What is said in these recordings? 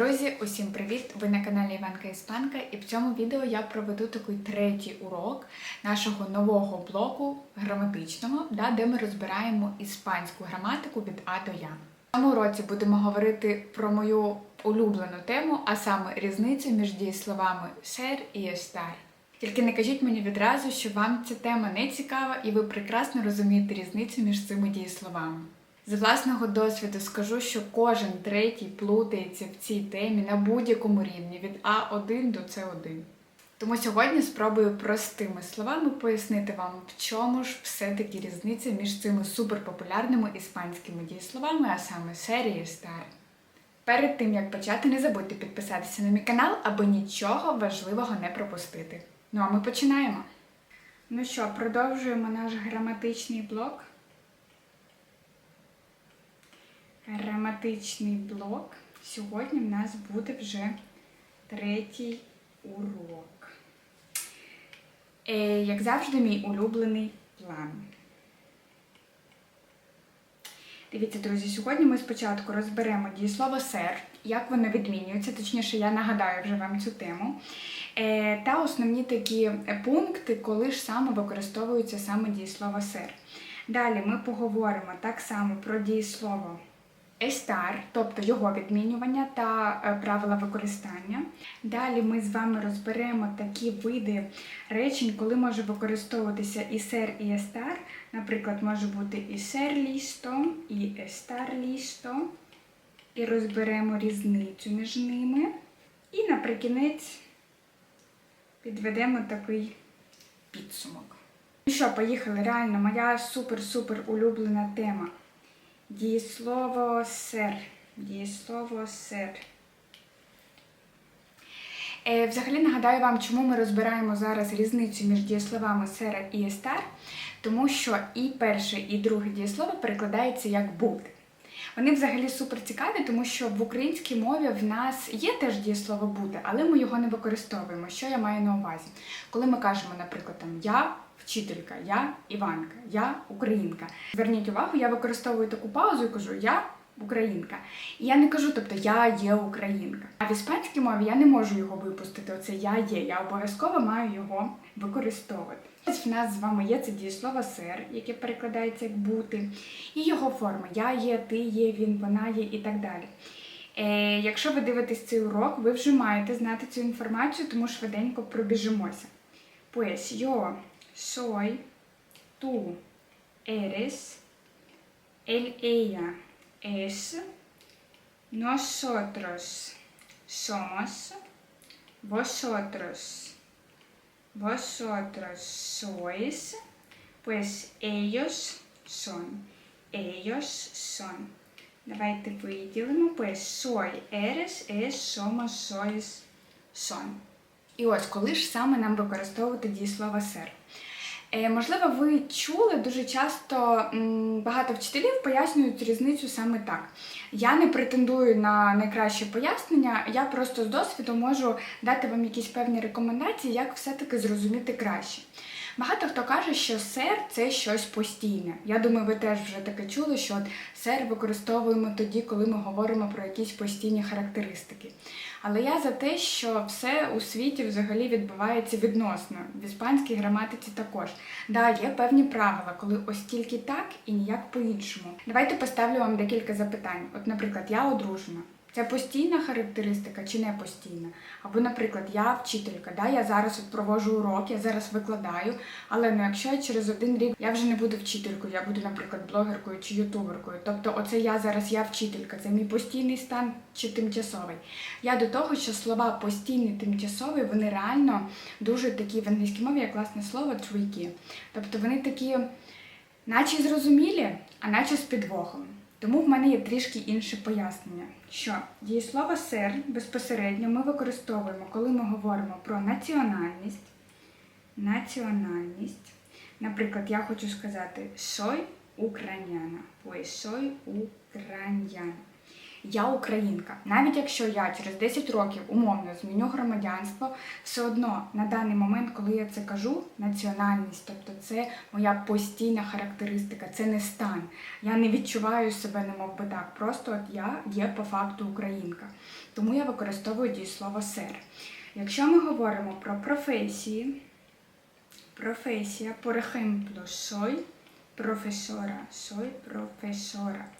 Друзі, усім привіт! Ви на каналі Іванка Іспанка, і в цьому відео я проведу такий третій урок нашого нового блоку граматичного, де ми розбираємо іспанську граматику від А до Я. В цьому уроці будемо говорити про мою улюблену тему, а саме різницю між дієсловами ser і estar. Тільки не кажіть мені відразу, що вам ця тема не цікава і ви прекрасно розумієте різницю між цими дієсловами. З власного досвіду скажу, що кожен третій плутається в цій темі на будь-якому рівні від А1 до С1. Тому сьогодні спробую простими словами пояснити вам, в чому ж все-таки різниця між цими суперпопулярними іспанськими дієсловами, а саме серії стар. Перед тим як почати, не забудьте підписатися на мій канал, аби нічого важливого не пропустити. Ну а ми починаємо. Ну що, продовжуємо наш граматичний блок. Граматичний блок. Сьогодні в нас буде вже третій урок. Е, як завжди, мій улюблений план. Дивіться, друзі, сьогодні ми спочатку розберемо дієслово сер, як воно відмінюється, точніше, я нагадаю вже вам цю тему. Е, та основні такі пункти, коли ж саме використовується саме дієслово сер. Далі ми поговоримо так само про дієслово estar, тобто його відмінювання та е, правила використання. Далі ми з вами розберемо такі види речень, коли може використовуватися і ser, і estar. Наприклад, може бути і ser listo, і estar listo. І розберемо різницю між ними. І наприкінець підведемо такий підсумок. Ну що, поїхали, реально, моя супер-супер улюблена тема. Дієслово сер. Дієслово сер. Е, взагалі нагадаю вам, чому ми розбираємо зараз різницю між дієсловами сера і естар, тому що і перше, і друге дієслово перекладається як бути. Вони взагалі супер цікаві, тому що в українській мові в нас є теж дієслово бути, але ми його не використовуємо. Що я маю на увазі? Коли ми кажемо, наприклад, там я вчителька, я Іванка, я українка. Зверніть увагу, я використовую таку паузу і кажу Я українка. І я не кажу, тобто я є українка. А в іспанській мові я не можу його випустити. Оце я є. Я обов'язково маю його використовувати. Ось в нас з вами є це дієслово сер, яке перекладається як бути, і його форма Я є, ти є, він, вона є і так далі. Е, Якщо ви дивитесь цей урок, ви вже маєте знати цю інформацію, тому швиденько пробіжимося. Pues yo soy, tú eres, él, ella es, nosotros somos, vosotros, vosotros sois, pues ellos son, ellos son. Давайте виділимо, pues soy, eres, es, somos, sois, son. І ось коли ж саме нам використовувати дієслово сер. Е, можливо, ви чули дуже часто багато вчителів пояснюють різницю саме так. Я не претендую на найкраще пояснення, я просто з досвіду можу дати вам якісь певні рекомендації, як все-таки зрозуміти краще. Багато хто каже, що сер це щось постійне. Я думаю, ви теж вже таке чули, що от сер використовуємо тоді, коли ми говоримо про якісь постійні характеристики. Але я за те, що все у світі взагалі відбувається відносно. В іспанській граматиці також. Да, є певні правила, коли ось тільки так і ніяк по-іншому. Давайте поставлю вам декілька запитань. От, наприклад, я одружена. Це постійна характеристика чи не постійна? Або, наприклад, я вчителька, да, я зараз от проводжу урок, я зараз викладаю, але ну, якщо я через один рік я вже не буду вчителькою, я буду, наприклад, блогеркою чи ютуберкою. Тобто, оце я зараз я вчителька, це мій постійний стан чи тимчасовий. Я до того, що слова постійний, тимчасовий, вони реально дуже такі в англійській мові, як власне слово tricky. Тобто вони такі, наче зрозумілі, а наче з підвохом. Тому в мене є трішки інше пояснення, що дієслово сер безпосередньо ми використовуємо, коли ми говоримо про національність. Національність. Наприклад, я хочу сказати шой україняна. Ой, шой ucraniana. Я українка. Навіть якщо я через 10 років умовно зміню громадянство, все одно на даний момент, коли я це кажу, національність, тобто це моя постійна характеристика, це не стан. Я не відчуваю себе, немов би так. Просто от я є по факту українка. Тому я використовую дієслово сер. Якщо ми говоримо про професії, професія, por ejemplo, profesora, soy profesora.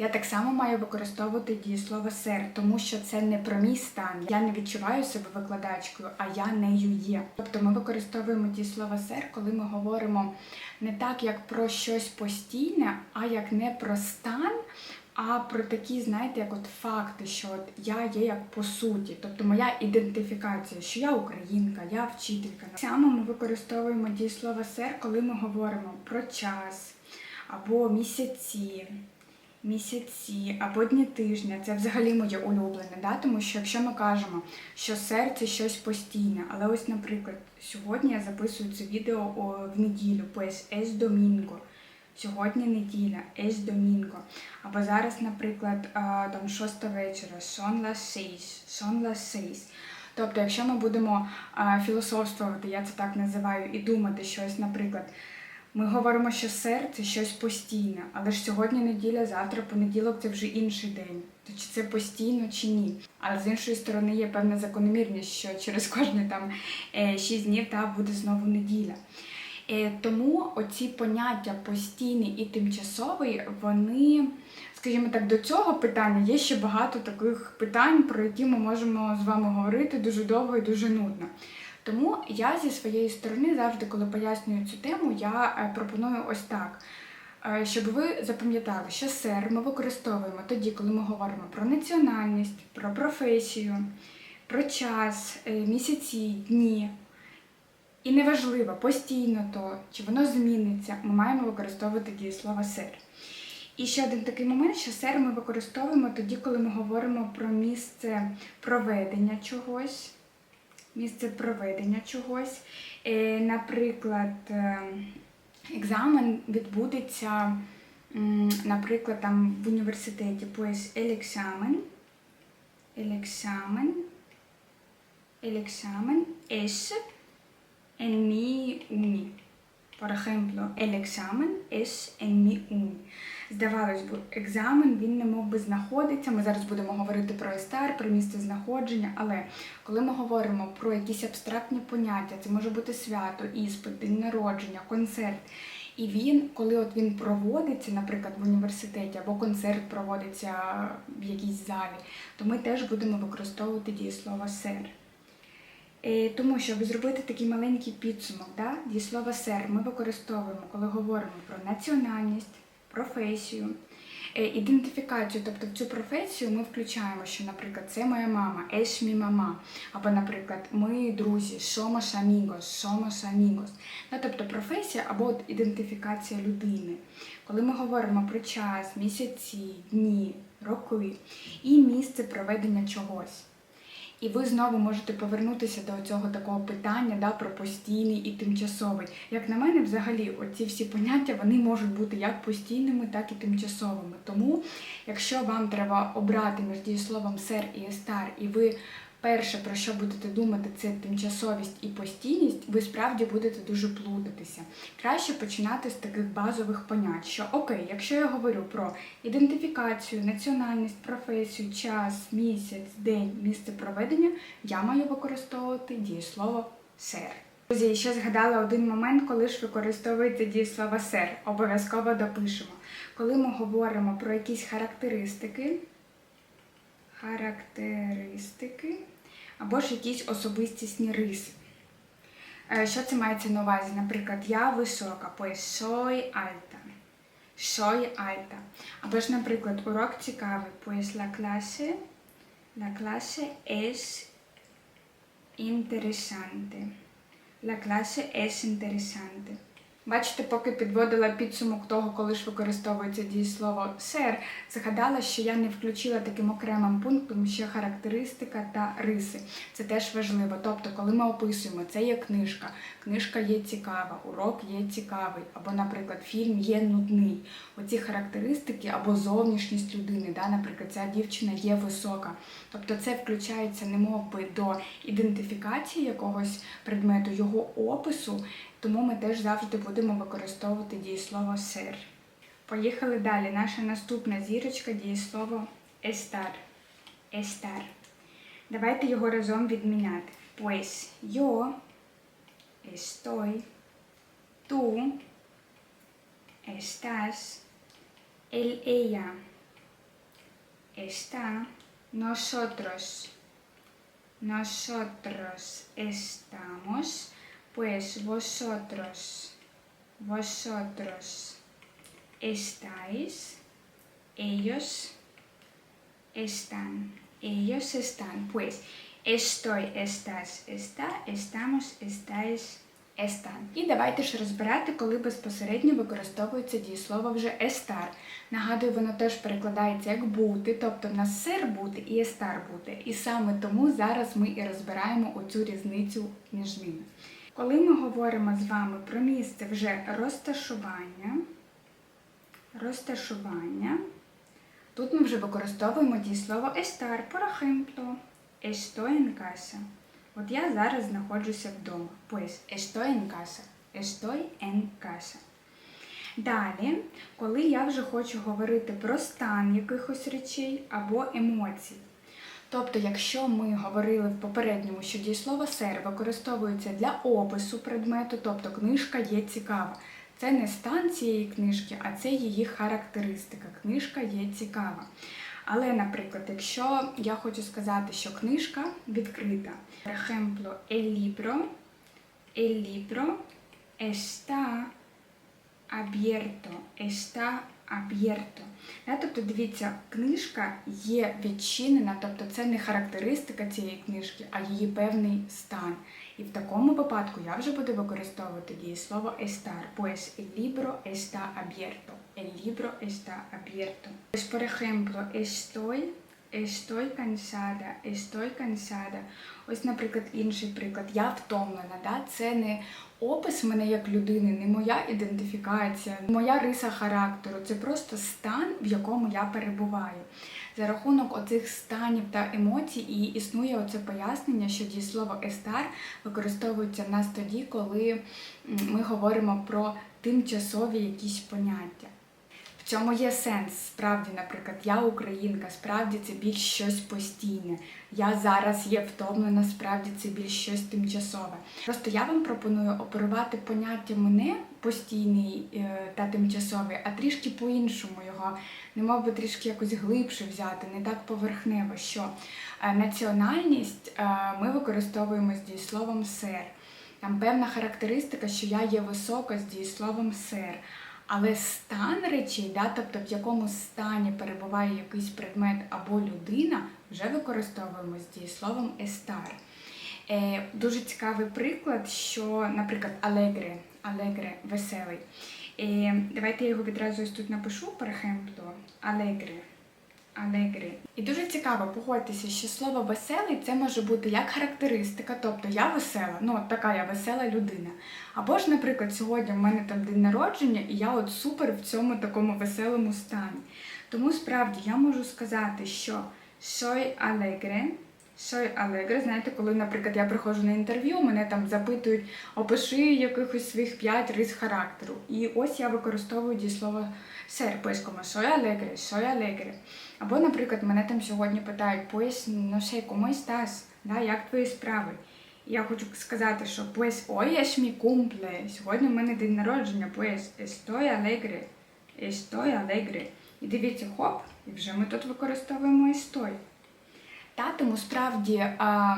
Я так само маю використовувати дієслово сер, тому що це не про мій стан. Я не відчуваю себе викладачкою, а я нею є. Тобто ми використовуємо дієслово сер, коли ми говоримо не так, як про щось постійне, а як не про стан, а про такі, знаєте, як от факти, що от я є як по суті, тобто моя ідентифікація, що я українка, я вчителька. Само ми використовуємо дієслово сер, коли ми говоримо про час або місяці. Місяці або дні тижня це взагалі моє улюблене, да? тому що якщо ми кажемо, що серце щось постійне, але ось, наприклад, сьогодні я записую це відео в неділю, pues es domingo. Сьогодні неділя, es domingo. Або зараз, наприклад, там шоста вечора, son las seis, son las seis. Тобто, якщо ми будемо філософствувати, я це так називаю, і думати щось, наприклад, ми говоримо, що серце щось постійне, але ж сьогодні неділя, завтра понеділок це вже інший день. То чи це постійно, чи ні? Але з іншої сторони є певна закономірність, що через кожні там 6 днів та буде знову неділя. Е, Тому оці поняття постійний і тимчасовий, вони, скажімо так, до цього питання є ще багато таких питань, про які ми можемо з вами говорити дуже довго і дуже нудно. Тому я зі своєї сторони завжди, коли пояснюю цю тему, я е, пропоную ось так. Е, Щоб ви запам'ятали, що сер ми використовуємо тоді, коли ми говоримо про національність, про професію, про час, е, місяці, дні. І неважливо, постійно то, чи воно зміниться, ми маємо використовувати дієслово сер. І ще один такий момент, що сер ми використовуємо тоді, коли ми говоримо про місце проведення чогось. Місце проведення чогось. Е, Наприклад, е, екзамен відбудеться, наприклад, там в університеті, el examen, el examen es en mi uni. Por ejemplo, el examen es en mi uni. Здавалось би, екзамен він не мов би знаходиться. Ми зараз будемо говорити про естер, про місце знаходження, але коли ми говоримо про якісь абстрактні поняття, це може бути свято, іспит, день народження, концерт. І він, коли от він проводиться, наприклад, в університеті або концерт проводиться в якійсь залі, то ми теж будемо використовувати дієслово сер. Е, Тому, щоб зробити такий маленький підсумок, да, дієслова сер ми використовуємо, коли говоримо про національність, професію, е, ідентифікацію, тобто в цю професію ми включаємо, що, наприклад, це моя мама, еш мі мама, або, наприклад, ми друзі, somos amigos, somos amigos. Ну, тобто професія або от ідентифікація людини. Коли ми говоримо про час, місяці, дні, роки і місце проведення чогось. І ви знову можете повернутися до цього такого питання да, про постійний і тимчасовий. Як на мене, взагалі, оці всі поняття вони можуть бути як постійними, так і тимчасовими. Тому, якщо вам треба обрати між дієсловом сер і естар, і ви перше про що будете думати, це тимчасовість і постійність, ви справді будете дуже плутатися. Краще починати з таких базових понять, що окей, якщо я говорю про ідентифікацію, національність, професію, час, місяць, день, місце проведення, я маю використовувати дієслово сер. Друзі, я ще згадала один момент, коли ж використовується дієслово сер. Обов'язково допишемо. Коли ми говоримо про якісь характеристики, характеристики або ж якісь особистісні риси. Е, Що це мається на увазі? Наприклад, я висока, pues soy alta. Soy. Або ж, наприклад, урок цікавий, pues la clase, la clase es interesante. La clase es interesante. Бачите, поки підводила підсумок того, коли ж використовується дієслово сер, згадала, що я не включила таким окремим пунктом ще характеристика та риси. Це теж важливо. Тобто, коли ми описуємо, це є книжка, книжка є цікава, урок є цікавий, або, наприклад, фільм є нудний. Оці характеристики або зовнішність людини, да, наприклад, ця дівчина є висока. Тобто це включається немов би до ідентифікації якогось предмету, його опису. Тому ми теж завжди будемо використовувати дієслово сер. Поїхали далі. Наша наступна зірочка дієслово estar. Estar. Давайте його разом відміняти. Pues yo estoy, tú estás, él, ella está, nosotros, nosotros estamos, pues vosotros, vosotros estáis, ellos están, ellos están, pues estoy, estás, está, estamos, estáis, están. І давайте ж розбирати, коли безпосередньо використовується дієслово вже estar. Нагадую, воно теж перекладається як бути, тобто в нас сер бути і estar бути. І саме тому зараз ми і розбираємо оцю різницю між ними. Коли ми говоримо з вами про місце вже розташування, розташування, тут ми вже використовуємо дієслово estar, por ejemplo, estoy en casa. От я зараз знаходжуся вдома. Pues estoy en casa. Estoy en casa. Далі, коли я вже хочу говорити про стан якихось речей або емоцій. Тобто, якщо ми говорили в попередньому, що дієслово сер використовується для опису предмету, тобто книжка є цікава. Це не стан цієї книжки, а це її характеристика. Книжка є цікава. Але, наприклад, якщо я хочу сказати, що книжка відкрита, ejemplo, el libro, el libro está Да, тобто, дивіться, книжка є відчинена, тобто це не характеристика цієї книжки, а її певний стан. І в такому випадку я вже буду використовувати дієслово estar. Pues el libro está abierto. El libro está abierto. Pues, por ejemplo, estoy, estoy cansada, estoy cansada. Ось, наприклад, інший приклад. Я втомлена. Да? Це не опис мене як людини, не моя ідентифікація, не моя риса характеру. Це просто стан, в якому я перебуваю. За рахунок оцих станів та емоцій і існує оце пояснення, що дієслово естар використовується в нас тоді, коли ми говоримо про тимчасові якісь поняття. Цьому є сенс. Справді, наприклад, я українка, справді це більш щось постійне. Я зараз є втомлена, справді це більш щось тимчасове. Просто я вам пропоную оперувати поняттям не постійний е, та тимчасовий, а трішки по-іншому його, не мов би трішки якось глибше взяти, не так поверхнево. Що е, національність е, ми використовуємо з дієсловом сер. Там певна характеристика, що я є висока з дієсловом сер. Але стан речей, да, тобто в якому стані перебуває якийсь предмет або людина, вже використовуємо з дієсловом estar. Е, дуже цікавий приклад, що, наприклад, алегре allegre – веселий. Е, давайте я його відразу ось тут напишу, por ejemplo, allegre. І дуже цікаво погодьтеся, що слово веселий це може бути як характеристика, тобто я весела, ну от така я весела людина. Або ж, наприклад, сьогодні в мене там день народження, і я от супер в цьому такому веселому стані. Тому справді я можу сказати, що soy alegre, soy alegre, знаєте, коли, наприклад, я приходжу на інтерв'ю, мене там запитують, опиши якихось своїх п'ять рис характеру. І ось я використовую дієслово ser, como soy alegre, soy alegre. Або, наприклад, мене там сьогодні питають, no sé, ¿cómo estás? Да, як твої справи? І я хочу сказати, що pues, hoy es mi cumple, сьогодні в мене день народження, pues, estoy alegre, estoy alegre. І дивіться, хоп, і вже ми тут використовуємо estoy. Та, тому справді а,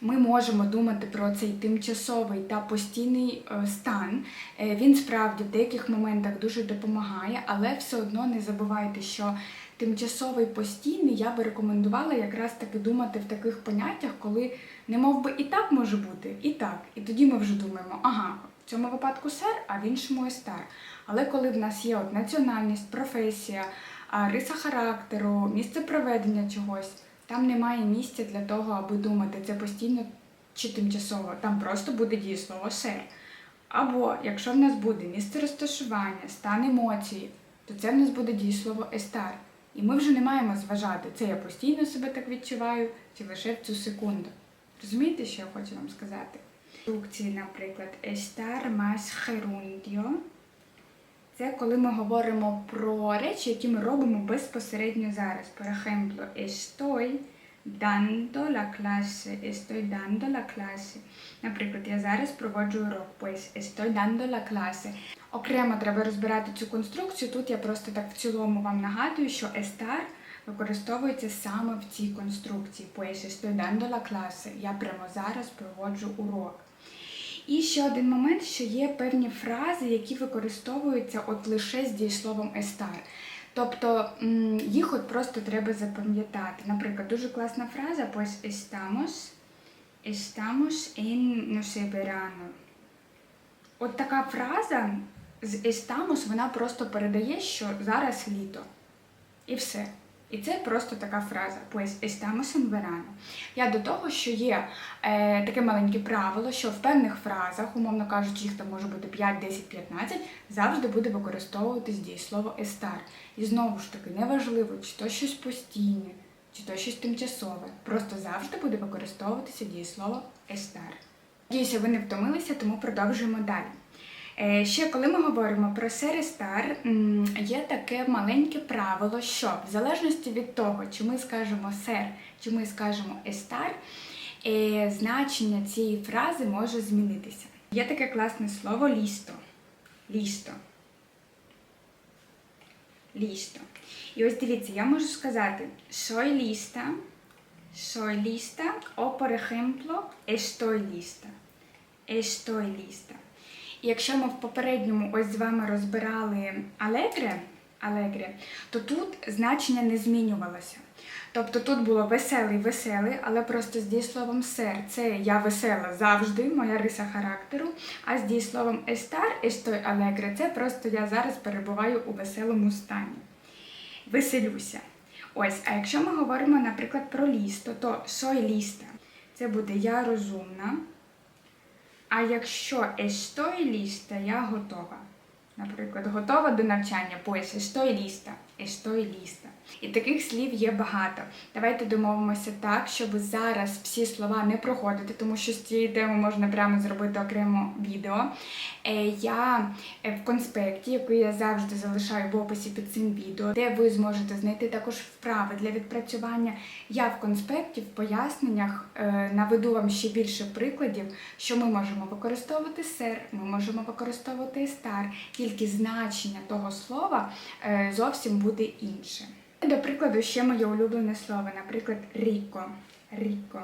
ми можемо думати про цей тимчасовий та постійний е, стан. Е, Він справді в деяких моментах дуже допомагає, але все одно не забувайте, що тимчасовий постійний я би рекомендувала якраз таки думати в таких поняттях, коли не мов би і так може бути, і так. І тоді ми вже думаємо, ага, В цьому випадку сер, а в іншому естар. Але коли в нас є от національність, професія, риса характеру, місце проведення чогось, там немає місця для того, аби думати, це постійно чи тимчасово. Там просто буде дієслово сер. Або якщо в нас буде місце розташування, стан емоції, то це в нас буде дієслово естар. І ми вже не маємо зважати, це я постійно себе так відчуваю, чи лише в цю секунду. Розумієте, що я хочу вам сказати? Інструкції, наприклад, estar más gerundio. Це коли ми говоримо про речі, які ми робимо безпосередньо зараз. Por ejemplo, estoy dando la clase, estoy dando la clase. Наприклад, я зараз проводжу урок, pues estoy dando la clase. Окремо треба розбирати цю конструкцію. Тут я просто так в цілому вам нагадую, що estar використовується саме в цій конструкції. Pues estoy dando la clase. Я прямо зараз проводжу урок. І ще один момент, що є певні фрази, які використовуються от лише з дієсловом estar. Тобто їх от просто треба запам'ятати. Наприклад, дуже класна фраза, pues estamos, estamos en, no verano. От така фраза з estamos, вона просто передає, що зараз літо. І все. І це просто така фраза. Pues estamos en verano. Я до того, що є е, таке маленьке правило, що в певних фразах, умовно кажучи, їх там може бути 5, 10, 15, завжди буде використовуватись дієслово estar. І знову ж таки, неважливо, чи то щось постійне, чи то щось тимчасове. Просто завжди буде використовуватися дієслово estar. Надіюся, ви не втомилися, тому продовжуємо далі. Е, Ще коли ми говоримо про серестар, є таке маленьке правило, що в залежності від того, чи ми скажемо сер, чи ми скажемо естар, е, значення цієї фрази може змінитися. Є таке класне слово лісто. Лісто. Лісто. І ось дивіться, я можу сказати soy lista, soy lista, o por ejemplo, estoy lista. Lista. Якщо ми в попередньому ось з вами розбирали алегре, алегре, то тут значення не змінювалося. Тобто тут було веселий, веселий, але просто з дієсловом сер це я весела завжди, моя риса характеру. А з дієсловом естар, естой алегре, це просто я зараз перебуваю у веселому стані. Веселюся. Ось, а якщо ми говоримо, наприклад, про лісто, то сой ліста. Це буде я розумна. А якщо estoy ліста, я готова. Наприклад, готова до навчання, pues estoy ліста, estoy ліста. І таких слів є багато. Давайте домовимося так, щоб зараз всі слова не проходити, тому що з цієї теми можна прямо зробити окремо відео. Е, Я е, в конспекті, який я завжди залишаю в описі під цим відео, де ви зможете знайти також вправи для відпрацювання. Я в конспекті, в поясненнях е, наведу вам ще більше прикладів, що ми можемо використовувати сер, ми можемо використовувати стар, тільки значення того слова зовсім буде інше. До прикладу, ще моє улюблене слово, наприклад, ріко. Ріко.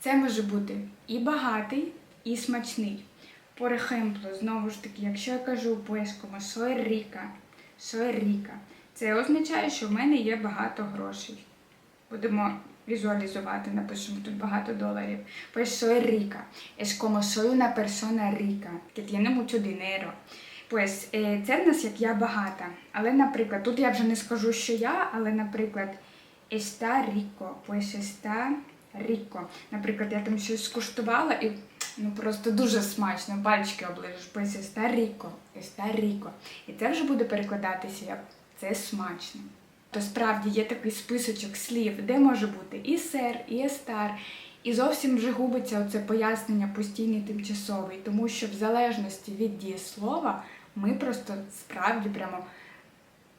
Це може бути і багатий, і смачний. Por ejemplo, знову ж таки, якщо я кажу по-ескому soy rica, soy rica, це означає, що в мене є багато грошей. Будемо візуалізувати, напишемо тут багато доларів. Pues soy rica. Es como soy una persona rica, que tiene mucho dinero. Pues е, це в нас як я багата. Але, наприклад, тут я вже не скажу, що я, але, наприклад, está rico, pues está rico. Наприклад, я там щось скуштувала і ну просто дуже смачно, пальчики оближеш. Pues está rico, está rico. І це вже буде перекладатися як це смачно. То справді є такий списочок слів, де може бути і сер, і естар, і зовсім вже губиться оце пояснення постійний тимчасовий, тому що в залежності від дієслова ми просто справді прямо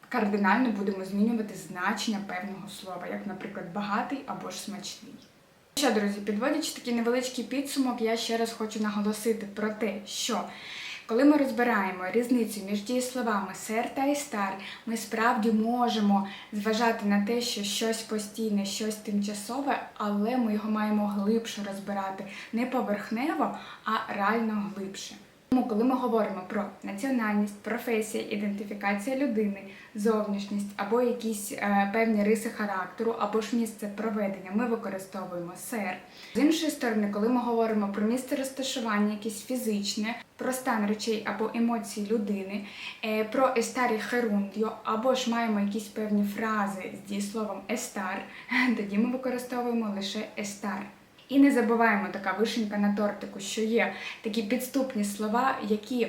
кардинально будемо змінювати значення певного слова, як, наприклад, багатий або ж смачний. Що, друзі, підводячи такий невеличкий підсумок, я ще раз хочу наголосити про те, що коли ми розбираємо різницю між дієсловами сер та істар, ми справді можемо зважати на те, що щось постійне, щось тимчасове, але ми його маємо глибше розбирати не поверхнево, а реально глибше. Тому, коли ми говоримо про національність, професія, ідентифікація людини, зовнішність або якісь е, певні риси характеру, або ж місце проведення, ми використовуємо сер. З іншої сторони, коли ми говоримо про місце розташування, якесь фізичне, про стан речей або емоцій людини, е, про естарі херундіо, або ж маємо якісь певні фрази з дієсловом естар, тоді ми використовуємо лише естар. І не забуваємо така вишенька на тортику, що є такі підступні слова, які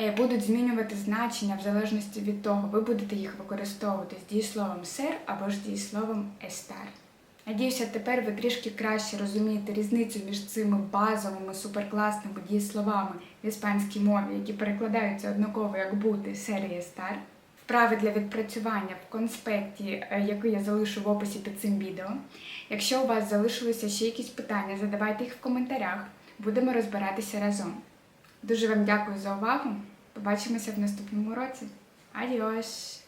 е, будуть змінювати значення в залежності від того, ви будете їх використовувати з дієсловом сер або ж дієсловом естар. Надіюся, тепер ви трішки краще розумієте різницю між цими базовими суперкласними дієсловами в іспанській мові, які перекладаються однаково як бути серія стар. Вправи для відпрацювання в конспекті, е, який я залишу в описі під цим відео. Якщо у вас залишилися ще якісь питання, задавайте їх в коментарях. Будемо розбиратися разом. Дуже вам дякую за увагу. Побачимося в наступному році. Адіос!